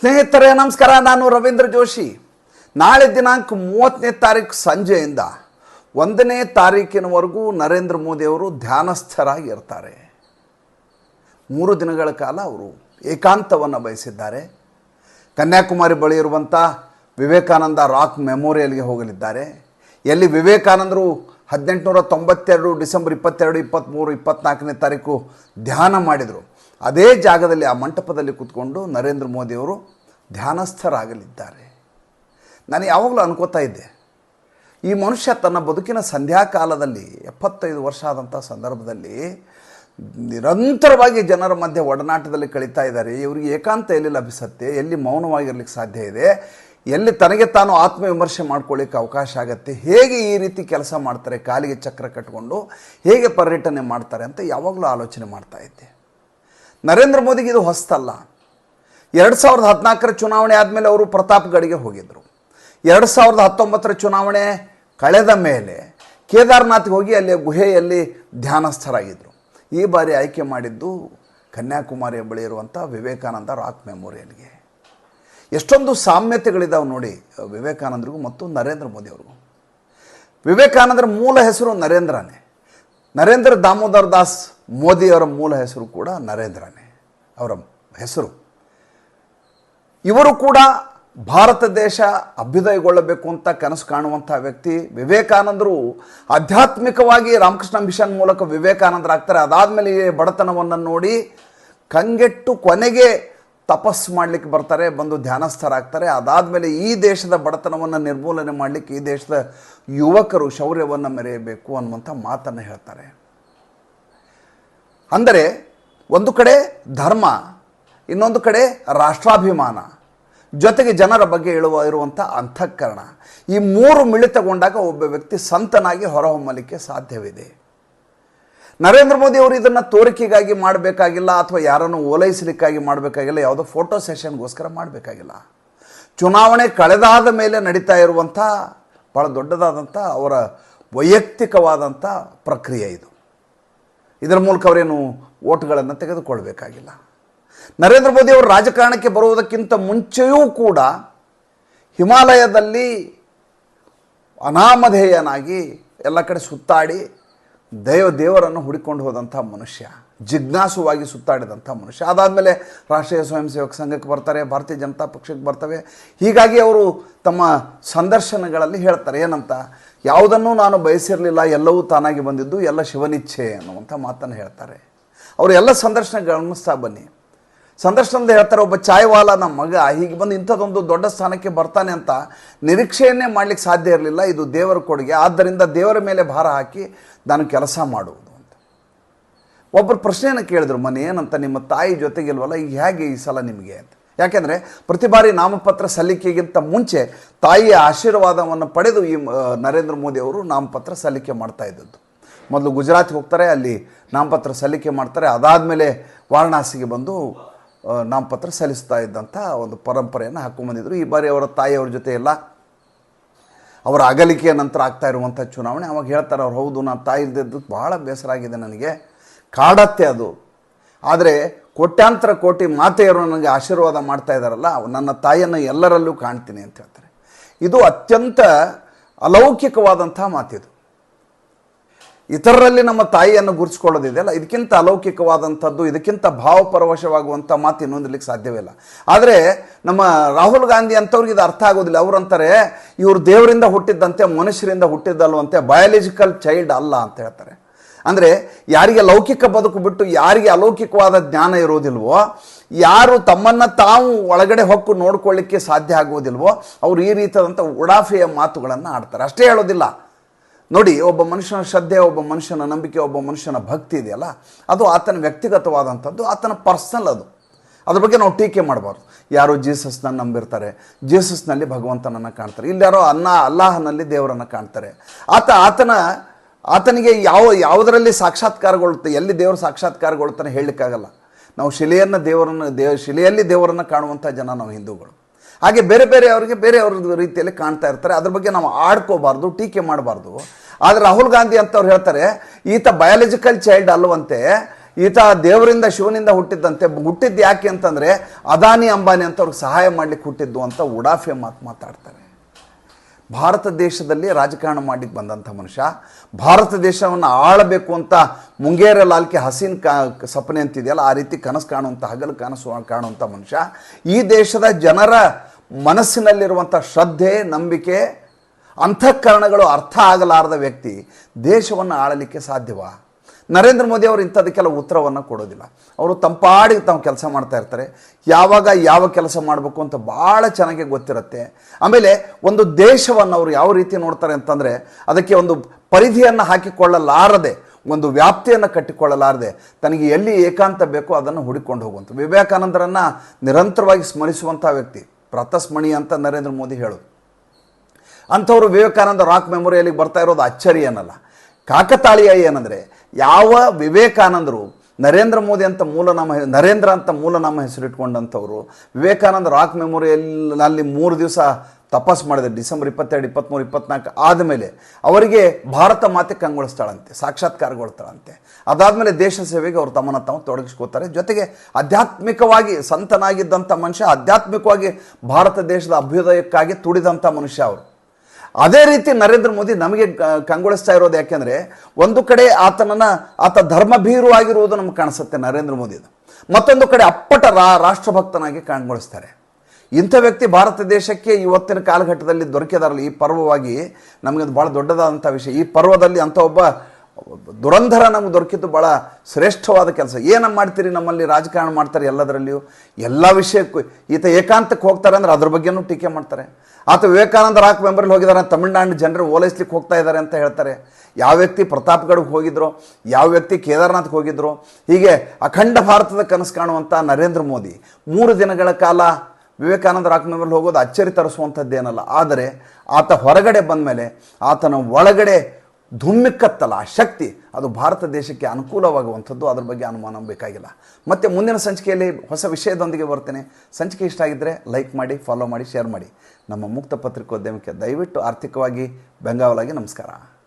ಸ್ನೇಹಿತರೇ, ನಮಸ್ಕಾರ. ನಾನು ರವೀಂದ್ರ ಜೋಶಿ. ನಾಳೆ ದಿನಾಂಕ ಮೂವತ್ತನೇ ತಾರೀಕು ಸಂಜೆಯಿಂದ ಒಂದನೇ ತಾರೀಕಿನವರೆಗೂ ನರೇಂದ್ರ ಮೋದಿಯವರು ಧ್ಯಾನಸ್ಥರಾಗಿ ಇರ್ತಾರೆ. ಮೂರು ದಿನಗಳ ಕಾಲ ಅವರು ಏಕಾಂತವನ್ನು ಬಯಸಿದ್ದಾರೆ. ಕನ್ಯಾಕುಮಾರಿ ಬಳಿ ಇರುವಂಥ ವಿವೇಕಾನಂದ ರಾಕ್ ಮೆಮೋರಿಯಲ್ಗೆ ಹೋಗಲಿದ್ದಾರೆ. ಎಲ್ಲಿ ವಿವೇಕಾನಂದರು ಹದಿನೆಂಟುನೂರ ತೊಂಬತ್ತೆರಡು ಡಿಸೆಂಬರ್ ಇಪ್ಪತ್ತೆರಡು, ಇಪ್ಪತ್ತ್ಮೂರು, ಇಪ್ಪತ್ತ್ನಾಲ್ಕನೇ ತಾರೀಕು ಧ್ಯಾನ ಮಾಡಿದರು. ಅದೇ ಜಾಗದಲ್ಲಿ ಆ ಮಂಟಪದಲ್ಲಿ ಕೂತ್ಕೊಂಡು ನರೇಂದ್ರ ಮೋದಿಯವರು ಧ್ಯಾನಸ್ಥರಾಗಲಿದ್ದಾರೆ. ನಾನು ಯಾವಾಗಲೂ ಅನ್ಕೋತಾ ಇದ್ದೆ, ಈ ಮನುಷ್ಯ ತನ್ನ ಬದುಕಿನ ಸಂಧ್ಯಾಕಾಲದಲ್ಲಿ, ಎಪ್ಪತ್ತೈದು ವರ್ಷ ಆದಂಥ ಸಂದರ್ಭದಲ್ಲಿ ನಿರಂತರವಾಗಿ ಜನರ ಮಧ್ಯೆ ಒಡನಾಟದಲ್ಲಿ ಕಳೀತಾ ಇದ್ದಾರೆ. ಇವರಿಗೆ ಏಕಾಂತ ಎಲ್ಲಿ ಲಭಿಸುತ್ತೆ, ಎಲ್ಲಿ ಮೌನವಾಗಿರ್ಲಿಕ್ಕೆ ಸಾಧ್ಯ ಇದೆ, ಎಲ್ಲಿ ತನಗೆ ತಾನು ಆತ್ಮವಿಮರ್ಶೆ ಮಾಡ್ಕೊಳ್ಳಿಕ್ಕೆ ಅವಕಾಶ ಆಗತ್ತೆ, ಹೇಗೆ ಈ ರೀತಿ ಕೆಲಸ ಮಾಡ್ತಾರೆ, ಕಾಲಿಗೆ ಚಕ್ರ ಕಟ್ಕೊಂಡು ಹೇಗೆ ಪರ್ಯಟನೆ ಮಾಡ್ತಾರೆ ಅಂತ ಯಾವಾಗಲೂ ಆಲೋಚನೆ ಮಾಡ್ತಾ ಇದ್ದೆ. ನರೇಂದ್ರ ಮೋದಿಗೆ ಇದು ಹೊಸ್ತಲ್ಲ. ಎರಡು ಸಾವಿರದ ಹದಿನಾಲ್ಕರ ಚುನಾವಣೆ ಆದಮೇಲೆ ಅವರು ಪ್ರತಾಪ್ಗಢಗೆ ಹೋಗಿದ್ದರು ಎರಡು ಸಾವಿರದ ಹತ್ತೊಂಬತ್ತರ ಚುನಾವಣೆ ಕಳೆದ ಮೇಲೆ ಕೇದಾರ್ನಾಥ್ಗೆ ಹೋಗಿ ಅಲ್ಲಿ ಗುಹೆಯಲ್ಲಿ ಧ್ಯಾನಸ್ಥರಾಗಿದ್ದರು ಈ ಬಾರಿ ಆಯ್ಕೆ ಮಾಡಿದ್ದು ಕನ್ಯಾಕುಮಾರಿಯ ಬಳಿ ಇರುವಂಥ ವಿವೇಕಾನಂದ ರಾಕ್ ಮೆಮೋರಿಯಲ್ಗೆ. ಎಷ್ಟೊಂದು ಸಾಮ್ಯತೆಗಳಿದ್ದಾವೆ ನೋಡಿ ವಿವೇಕಾನಂದರಿಗೂ ಮತ್ತು ನರೇಂದ್ರ ಮೋದಿ ಅವ್ರಿಗೂ ವಿವೇಕಾನಂದರ ಮೂಲ ಹೆಸರು ನರೇಂದ್ರನೇ. ನರೇಂದ್ರ ದಾಮೋದರ್ ದಾಸ್ ಮೋದಿಯವರ ಮೂಲ ಹೆಸರು ಕೂಡ ನರೇಂದ್ರನೇ. ಅವರ ಹೆಸರು. ಇವರು ಕೂಡ ಭಾರತ ದೇಶ ಅಭ್ಯುದಯಗೊಳ್ಳಬೇಕು ಅಂತ ಕನಸು ಕಾಣುವಂಥ ವ್ಯಕ್ತಿ ವಿವೇಕಾನಂದರು. ಆಧ್ಯಾತ್ಮಿಕವಾಗಿ ರಾಮಕೃಷ್ಣ ಮಿಷನ್ ಮೂಲಕ ವಿವೇಕಾನಂದರಾಗ್ತಾರೆ. ಅದಾದಮೇಲೆ ಬಡತನವನ್ನು ನೋಡಿ ಕಂಗೆಟ್ಟು ಕೊನೆಗೆ ತಪಸ್ ಮಾಡಲಿಕ್ಕೆ ಬರ್ತಾರೆ, ಬಂದು ಧ್ಯಾನಸ್ಥರಾಗ್ತಾರೆ. ಅದಾದಮೇಲೆ ಈ ದೇಶದ ಬಡತನವನ್ನು ನಿರ್ಮೂಲನೆ ಮಾಡಲಿಕ್ಕೆ ಈ ದೇಶದ ಯುವಕರು ಶೌರ್ಯವನ್ನು ಮೆರೆಯಬೇಕು ಅನ್ನುವಂಥ ಮಾತನ್ನು ಹೇಳ್ತಾರೆ. ಅಂದರೆ ಒಂದು ಕಡೆ ಧರ್ಮ, ಇನ್ನೊಂದು ಕಡೆ ರಾಷ್ಟ್ರಾಭಿಮಾನ. ಜೊತೆಗೆ ಜನರ ಬಗ್ಗೆ ಹೇಳುವ, ಇರುವಂಥ ಅಂತಃಕರಣ. ಈ ಮೂರು ಮಿಳಿತಗೊಂಡಾಗ ಒಬ್ಬ ವ್ಯಕ್ತಿ ಸಂತನಾಗಿ ಹೊರಹೊಮ್ಮಲಿಕ್ಕೆ ಸಾಧ್ಯವಿದೆ. ನರೇಂದ್ರ ಮೋದಿ ಅವರು ಇದನ್ನು ತೋರಿಕೆಗಾಗಿ ಮಾಡಬೇಕಾಗಿಲ್ಲ, ಅಥವಾ ಯಾರನ್ನು ಓಲೈಸಲಿಕ್ಕಾಗಿ ಮಾಡಬೇಕಾಗಿಲ್ಲ, ಯಾವುದೋ ಫೋಟೋ ಸೆಷನ್ಗೋಸ್ಕರ ಮಾಡಬೇಕಾಗಿಲ್ಲ. ಚುನಾವಣೆ ಕಳೆದಾದ ಮೇಲೆ ನಡೀತಾ ಇರುವಂಥ ಭಾಳ ದೊಡ್ಡದಾದಂಥ, ಅವರ ವೈಯಕ್ತಿಕವಾದಂಥ ಪ್ರಕ್ರಿಯೆ ಇದು. ಇದರ ಮೂಲಕ ಅವರೇನು ಓಟ್ಗಳನ್ನು ತೆಗೆದುಕೊಳ್ಬೇಕಾಗಿಲ್ಲ. ನರೇಂದ್ರ ಮೋದಿ ಅವರು ರಾಜಕಾರಣಕ್ಕೆ ಬರುವುದಕ್ಕಿಂತ ಮುಂಚೆಯೂ ಕೂಡ ಹಿಮಾಲಯದಲ್ಲಿ ಅನಾಮಧೇಯನಾಗಿ ಎಲ್ಲ ಕಡೆ ಸುತ್ತಾಡಿ ದೈವ ದೇವರನ್ನು ಹುಡುಕೊಂಡು ಹೋದಂಥ ಮನುಷ್ಯ. ಜಿಜ್ಞಾಸುವಾಗಿ ಸುತ್ತಾಡಿದಂಥ ಮನುಷ್ಯ. ಅದಾದಮೇಲೆ ರಾಷ್ಟ್ರೀಯ ಸ್ವಯಂ ಸೇವಕ ಸಂಘಕ್ಕೆ ಬರ್ತಾರೆ, ಭಾರತೀಯ ಜನತಾ ಪಕ್ಷಕ್ಕೆ ಬರ್ತವೆ. ಹೀಗಾಗಿ ಅವರು ತಮ್ಮ ಸಂದರ್ಶನಗಳಲ್ಲಿ ಹೇಳ್ತಾರೆ, ಏನಂತ, ಯಾವುದನ್ನು ನಾನು ಬಯಸಿರಲಿಲ್ಲ, ಎಲ್ಲವೂ ತಾನಾಗಿ ಬಂದಿದ್ದು, ಎಲ್ಲ ಶಿವನಿಚ್ಛೆ ಅನ್ನುವಂಥ ಮಾತನ್ನು ಹೇಳ್ತಾರೆ. ಅವರು ಎಲ್ಲ ಸಂದರ್ಶನ ಗಮನಿಸ್ತಾ ಬನ್ನಿ. ಸಂದರ್ಶನದಲ್ಲಿ ಹೇಳ್ತಾರೆ, ಒಬ್ಬ ಚಾಯ್ವಾಲ ನಮ್ಮ ಮಗ, ಹೀಗೆ ಬಂದು ಇಂಥದ್ದೊಂದು ದೊಡ್ಡ ಸ್ಥಾನಕ್ಕೆ ಬರ್ತಾನೆ ಅಂತ ನಿರೀಕ್ಷೆಯನ್ನೇ ಮಾಡಲಿಕ್ಕೆ ಸಾಧ್ಯ ಇರಲಿಲ್ಲ, ಇದು ದೇವರ ಕೊಡುಗೆ. ಆದ್ದರಿಂದ ದೇವರ ಮೇಲೆ ಭಾರ ಹಾಕಿ ನಾನು ಕೆಲಸ ಮಾಡುವುದು ಒಬ್ಬರು ಪ್ರಶ್ನೆಯನ್ನು ಕೇಳಿದ್ರು, ಮನೆ ಏನಂತ ನಿಮ್ಮ ತಾಯಿ ಜೊತೆಗಿಲ್ವಲ್ಲ, ಈಗ ಹೇಗೆ ಈ ಸಲ ನಿಮಗೆ? ಅಂತ. ಯಾಕೆಂದರೆ ಪ್ರತಿ ಬಾರಿ ನಾಮಪತ್ರ ಸಲ್ಲಿಕೆಗಿಂತ ಮುಂಚೆ ತಾಯಿಯ ಆಶೀರ್ವಾದವನ್ನು ಪಡೆದು ಈ ನರೇಂದ್ರ ಮೋದಿ ಅವರು ನಾಮಪತ್ರ ಸಲ್ಲಿಕೆ ಮಾಡ್ತಾ ಇದ್ದದ್ದು. ಮೊದಲು ಗುಜರಾತ್ಗೆ ಹೋಗ್ತಾರೆ, ಅಲ್ಲಿ ನಾಮಪತ್ರ ಸಲ್ಲಿಕೆ ಮಾಡ್ತಾರೆ, ಅದಾದಮೇಲೆ ವಾರಣಾಸಿಗೆ ಬಂದು ನಾಮಪತ್ರ ಸಲ್ಲಿಸ್ತಾ ಇದ್ದಂಥ ಒಂದು ಪರಂಪರೆಯನ್ನು ಹಾಕ್ಕೊಂಬಂದಿದ್ರು ಈ ಬಾರಿ ಅವರ ತಾಯಿಯವ್ರ ಜೊತೆ ಎಲ್ಲ ಅವರ ಅಗಲಿಕೆಯ ನಂತರ ಆಗ್ತಾ ಇರುವಂಥ ಚುನಾವಣೆ. ಅವಾಗ ಹೇಳ್ತಾರೆ ಅವ್ರು, ಹೌದು, ನಾನು ತಾಯಿ ಇಲ್ದಿದ್ದು ಭಾಳ ಬೇಸರ ಆಗಿದೆ ನನಗೆ. ಕಾಡತ್ತೆ ಅದು. ಆದರೆ ಕೋಟ್ಯಾಂತರ ಕೋಟಿ ಮಾತೆಯರು ನನಗೆ ಆಶೀರ್ವಾದ ಮಾಡ್ತಾ ಇದ್ದಾರಲ್ಲ ನನ್ನ ತಾಯಿಯನ್ನು ಎಲ್ಲರಲ್ಲೂ ಕಾಣ್ತೀನಿ ಅಂತ ಹೇಳ್ತಾರೆ. ಇದು ಅತ್ಯಂತ ಅಲೌಕಿಕವಾದಂತಹ ಮಾತಿದು. ಇತರರಲ್ಲಿ ನಮ್ಮ ತಾಯಿಯನ್ನು ಗುರುತಿಸ್ಕೊಳ್ಳೋದಿದೆಯಲ್ಲ, ಇದಕ್ಕಿಂತ ಅಲೌಕಿಕವಾದಂಥದ್ದು, ಇದಕ್ಕಿಂತ ಭಾವಪರವಶವಾಗುವಂಥ ಮಾತು ಇನ್ನೊಂದಿರ್ಲಿಕ್ಕೆ ಸಾಧ್ಯವಿಲ್ಲ ಆದರೆ ನಮ್ಮ ರಾಹುಲ್ ಗಾಂಧಿ ಅಂಥವ್ರಿಗೆ ಇದು ಅರ್ಥ ಆಗೋದಿಲ್ಲ. ಅವ್ರು ಅಂತಾರೆ, ಇವರು ದೇವರಿಂದ ಹುಟ್ಟಿದ್ದಂತೆ, ಮನುಷ್ಯರಿಂದ ಹುಟ್ಟಿದ್ದಲ್ವಂತೆ ಬಯಾಲಜಿಕಲ್ ಚೈಲ್ಡ್ ಅಲ್ಲ ಅಂತ ಹೇಳ್ತಾರೆ. ಅಂದರೆ ಯಾರಿಗೆ ಲೌಕಿಕ ಬದುಕು ಬಿಟ್ಟು ಯಾರಿಗೆ ಅಲೌಕಿಕವಾದ ಜ್ಞಾನ ಇರೋದಿಲ್ವೋ, ಯಾರು ತಮ್ಮನ್ನು ತಾವು ಒಳಗಡೆ ಹೊಕ್ಕು ನೋಡ್ಕೊಳ್ಳಿಕ್ಕೆ ಸಾಧ್ಯ ಆಗೋದಿಲ್ವೋ, ಅವರು ಈ ರೀತಿಯಾದಂಥ ಉಡಾಫೆಯ ಮಾತುಗಳನ್ನು ಆಡ್ತಾರೆ. ಅಷ್ಟೇ ಹೇಳೋದಿಲ್ಲ. ನೋಡಿ, ಒಬ್ಬ ಮನುಷ್ಯನ ಶ್ರದ್ಧೆ, ಒಬ್ಬ ಮನುಷ್ಯನ ನಂಬಿಕೆ, ಒಬ್ಬ ಮನುಷ್ಯನ ಭಕ್ತಿ ಇದೆಯಲ್ಲ, ಅದು ಆತನ ವ್ಯಕ್ತಿಗತವಾದಂಥದ್ದು, ಆತನ ಪರ್ಸನಲ್ ಅದು. ಅದ್ರ ಬಗ್ಗೆ ನಾವು ಟೀಕೆ ಮಾಡಬಾರ್ದು. ಯಾರು ಜೀಸಸ್ನ ನಂಬಿರ್ತಾರೆ, ಜೀಸಸ್ನಲ್ಲಿ ಭಗವಂತನನ್ನು ಕಾಣ್ತಾರೆ. ಇಲ್ಲಿ ಯಾರೋ ಅನ್ನ, ಅಲ್ಲಾಹನಲ್ಲಿ ದೇವರನ್ನು ಕಾಣ್ತಾರೆ. ಆತ, ಆತನ ಆತನಿಗೆ ಯಾವ, ಯಾವುದರಲ್ಲಿ ಸಾಕ್ಷಾತ್ಕಾರಗೊಳ್ಳುತ್ತೆ, ಎಲ್ಲಿ ದೇವರು ಸಾಕ್ಷಾತ್ಕಾರಗೊಳ್ತಾನೆ ಹೇಳಲಿಕ್ಕಾಗಲ್ಲ. ನಾವು ಶಿಲೆಯನ್ನು ದೇವರನ್ನು ದೇವ ಶಿಲೆಯಲ್ಲಿ ದೇವರನ್ನು ಕಾಣುವಂಥ ಜನ ನಾವು ಹಿಂದೂಗಳು. ಹಾಗೆ ಬೇರೆ ಬೇರೆ ಅವರಿಗೆ ಬೇರೆ ಅವ್ರ ರೀತಿಯಲ್ಲಿ ಕಾಣ್ತಾ ಇರ್ತಾರೆ. ಅದ್ರ ಬಗ್ಗೆ ನಾವು ಆಡ್ಕೋಬಾರ್ದು, ಟೀಕೆ ಮಾಡಬಾರ್ದು. ಆದರೆ ರಾಹುಲ್ ಗಾಂಧಿ ಅಂತವ್ರು ಹೇಳ್ತಾರೆ, ಈತ ಬಯಾಲಜಿಕಲ್ ಚೈಲ್ಡ್ ಅಲ್ಲವಂತೆ, ಈತ ದೇವರಿಂದ ಶಿವನಿಂದ ಹುಟ್ಟಿದ್ದಂತೆ, ಹುಟ್ಟಿದ್ದು ಯಾಕೆ ಅಂತಂದರೆ, ಅದಾನಿ ಅಂಬಾನಿ ಅಂತವ್ರಿಗೆ ಸಹಾಯ ಮಾಡಲಿಕ್ಕೆ ಹುಟ್ಟಿದ್ದು ಅಂತ ಉಡಾಫೆ ಮಾತು ಮಾತಾಡ್ತಾರೆ. ಭಾರತ ದೇಶದಲ್ಲಿ ರಾಜಕಾರಣ ಮಾಡಿದ್ದು ಬಂದಂಥ ಮನುಷ್ಯ. ಭಾರತ ದೇಶವನ್ನು ಆಳಬೇಕು ಅಂತ ಮುಂಗೇರ ಲಾಲ್ಕೆ ಹಸೀನ್ ಕಾ, ಸಪನೆ ಅಂತಿದೆಯಲ್ಲ, ಆ ರೀತಿ ಕನಸು ಕಾಣುವಂಥ, ಹಗಲು ಕನಸು ಕಾಣುವಂಥ ಮನುಷ್ಯ. ಈ ದೇಶದ ಜನರ ಮನಸ್ಸಿನಲ್ಲಿರುವಂಥ ಶ್ರದ್ಧೆ, ನಂಬಿಕೆ, ಅಂತಃಕರಣಗಳು ಅರ್ಥ ಆಗಲಾರದ ವ್ಯಕ್ತಿ ದೇಶವನ್ನು ಆಳಲಿಕ್ಕೆ ಸಾಧ್ಯವಾ? ನರೇಂದ್ರ ಮೋದಿ ಅವರು ಇಂಥದಕ್ಕೆಲ್ಲ ಉತ್ತರವನ್ನು ಕೊಡೋದಿಲ್ಲ. ಅವರು ತಂಪಾಡಿ ತಾವು ಕೆಲಸ ಮಾಡ್ತಾ ಇರ್ತಾರೆ. ಯಾವಾಗ ಯಾವ ಕೆಲಸ ಮಾಡಬೇಕು ಅಂತ ಭಾಳ ಚೆನ್ನಾಗಿ ಗೊತ್ತಿರುತ್ತೆ. ಆಮೇಲೆ ಒಂದು ದೇಶವನ್ನು ಅವರು ಯಾವ ರೀತಿ ನೋಡ್ತಾರೆ ಅಂತಂದರೆ ಅದಕ್ಕೆ ಒಂದು ಪರಿಧಿಯನ್ನು ಹಾಕಿಕೊಳ್ಳಲಾರದೆ, ಒಂದು ವ್ಯಾಪ್ತಿಯನ್ನು ಕಟ್ಟಿಕೊಳ್ಳಲಾರದೆ, ತನಗೆ ಎಲ್ಲಿ ಏಕಾಂತ ಬೇಕೋ ಅದನ್ನು ಹುಡುಕೊಂಡು ಹೋಗುವಂಥ ವಿವೇಕಾನಂದರನ್ನು ನಿರಂತರವಾಗಿ ಸ್ಮರಿಸುವಂಥ ವ್ಯಕ್ತಿ ಪ್ರತಸ್ಮಣಿ ಅಂತ ನರೇಂದ್ರ ಮೋದಿ ಹೇಳೋದು. ಅಂಥವ್ರು ವಿವೇಕಾನಂದ ರಾಕ್ ಮೆಮೊರಿಯಲ್ಲಿಗೆ ಬರ್ತಾ ಇರೋದು ಅಚ್ಚರಿ ಏನಲ್ಲ ಕಾಕತಾಳೀಯ ಏನಂದರೆ, ಯಾವ ವಿವೇಕಾನಂದರು, ನರೇಂದ್ರ ಮೋದಿ ಅಂತ ಮೂಲನಾಮ ನರೇಂದ್ರ ಅಂತ ಮೂಲನಾಮ ಹೆಸರಿಟ್ಕೊಂಡಂಥವ್ರು ವಿವೇಕಾನಂದ ರಾಕ್ ಮೆಮೋರಿಯಲ್ನಲ್ಲಿ ಮೂರು ದಿವಸ ತಪಾಸ್ ಮಾಡಿದೆ ಡಿಸೆಂಬರ್ ಇಪ್ಪತ್ತೆರಡು ಇಪ್ಪತ್ತ್ಮೂರು ಇಪ್ಪತ್ನಾಲ್ಕು ಆದಮೇಲೆ ಅವರಿಗೆ ಭಾರತ ಮಾತೆ ಕಂಗೊಳಿಸ್ತಾಳಂತೆ, ಸಾಕ್ಷಾತ್ಕಾರಗೊಳ್ತಾಳಂತೆ. ಅದಾದಮೇಲೆ ದೇಶ ಸೇವೆಗೆ ಅವರು ತಮ್ಮನ್ನು ತಾವು ತೊಡಗಿಸ್ಕೋತಾರೆ ಜೊತೆಗೆ ಆಧ್ಯಾತ್ಮಿಕವಾಗಿ ಸಂತನಾಗಿದ್ದಂಥ ಮನುಷ್ಯ, ಆಧ್ಯಾತ್ಮಿಕವಾಗಿ ಭಾರತ ದೇಶದ ಅಭ್ಯುದಯಕ್ಕಾಗಿ ತುಡಿದಂಥ ಮನುಷ್ಯ ಅವರು. ಅದೇ ರೀತಿ ನರೇಂದ್ರ ಮೋದಿ ನಮಗೆ ಕಂಗೊಳಿಸ್ತಾ ಇರೋದು ಯಾಕೆಂದರೆ ಒಂದು ಕಡೆ ಆತನನ್ನು, ಆತ ಧರ್ಮಭೀರು ಆಗಿರುವುದು ನಮ್ಗೆ ಕಾಣಿಸುತ್ತೆ ನರೇಂದ್ರ ಮೋದಿದು ಮತ್ತೊಂದು ಕಡೆ ಅಪ್ಪಟ ರಾ, ರಾಷ್ಟ್ರಭಕ್ತನಾಗಿ ಕಂಗೊಳಿಸ್ತಾರೆ ಇಂಥ ವ್ಯಕ್ತಿ ಭಾರತ ದೇಶಕ್ಕೆ ಇವತ್ತಿನ ಕಾಲಘಟ್ಟದಲ್ಲಿ ದೊರಕಿದಾರಲ್ಲ. ಈ ಪರ್ವವಾಗಿ ನಮಗೆ ಅದು ಭಾಳ ದೊಡ್ಡದಾದಂಥ ವಿಷಯ. ಈ ಪರ್ವದಲ್ಲಿ ಅಂಥ ಒಬ್ಬ ದುರಂಧರ ನಮ್ಗೆ ದೊರಕಿದ್ದು ಭಾಳ ಶ್ರೇಷ್ಠವಾದ ಕೆಲಸ. ಏನು ಮಾಡ್ತೀರಿ ನಮ್ಮಲ್ಲಿ ರಾಜಕಾರಣ ಮಾಡ್ತಾರೆ ಎಲ್ಲದರಲ್ಲಿಯೂ? ಎಲ್ಲ ವಿಷಯಕ್ಕೂ ಈತ ಏಕಾಂತಕ್ಕೆ ಹೋಗ್ತಾರೆ ಅಂದ್ರೆ ಅದ್ರ ಬಗ್ಗೆನೂ ಟೀಕೆ ಮಾಡ್ತಾರೆ. ಆತ ವಿವೇಕಾನಂದ ರಾಕ್ ಮೆಂಬರಲ್ಲಿ ಹೋಗಿದ್ದಾರೆ ತಮಿಳ್ನಾಡು ಜನರು ಓಲೈಸ್ಲಿಕ್ಕೆ ಹೋಗ್ತಾ ಇದ್ದಾರೆ ಅಂತ ಹೇಳ್ತಾರೆ. ಯಾವ ವ್ಯಕ್ತಿ ಪ್ರತಾಪ್ಗಢಕ್ಕೆ ಹೋಗಿದ್ರು, ಯಾವ ವ್ಯಕ್ತಿ ಕೇದಾರ್ನಾಥ್ಗೆ ಹೋಗಿದ್ರು, ಹೀಗೆ ಅಖಂಡ ಭಾರತದ ಕನಸು ಕಾಣುವಂಥ ನರೇಂದ್ರ ಮೋದಿ. ಮೂರು ದಿನಗಳ ಕಾಲ ವಿವೇಕಾನಂದ ರಾಕ್ ಮೆಂಬರ್ಲಿ ಹೋಗೋದು ಅಚ್ಚರಿ ತರಿಸುವಂಥದ್ದೇನಲ್ಲ. ಆದರೆ ಆತ ಹೊರಗಡೆ ಬಂದ ಮೇಲೆ ಆತನ ಒಳಗಡೆ ಧುಮ್ಮಿಕ್ಕತ್ತಲ್ಲ ಆ ಶಕ್ತಿ. ಅದು ಭಾರತ ದೇಶಕ್ಕೆ ಅನುಕೂಲವಾಗುವಂಥದ್ದು. ಅದ್ರ ಬಗ್ಗೆ ಅನುಮಾನ ಬೇಕಾಗಿಲ್ಲ. ಮತ್ತು ಮುಂದಿನ ಸಂಚಿಕೆಯಲ್ಲಿ ಹೊಸ ವಿಷಯದೊಂದಿಗೆ ಬರ್ತೇನೆ. ಸಂಚಿಕೆ ಇಷ್ಟ ಆಗಿದ್ದರೆ ಲೈಕ್ ಮಾಡಿ ಫಾಲೋ ಮಾಡಿ ಶೇರ್ ಮಾಡಿ. ನಮ್ಮ ಮುಕ್ತ ಪತ್ರಿಕೋದ್ಯಮಕ್ಕೆ ದಯವಿಟ್ಟು ಆರ್ಥಿಕವಾಗಿ ಬೆಂಗಾವಲಾಗಿ ನಮಸ್ಕಾರ.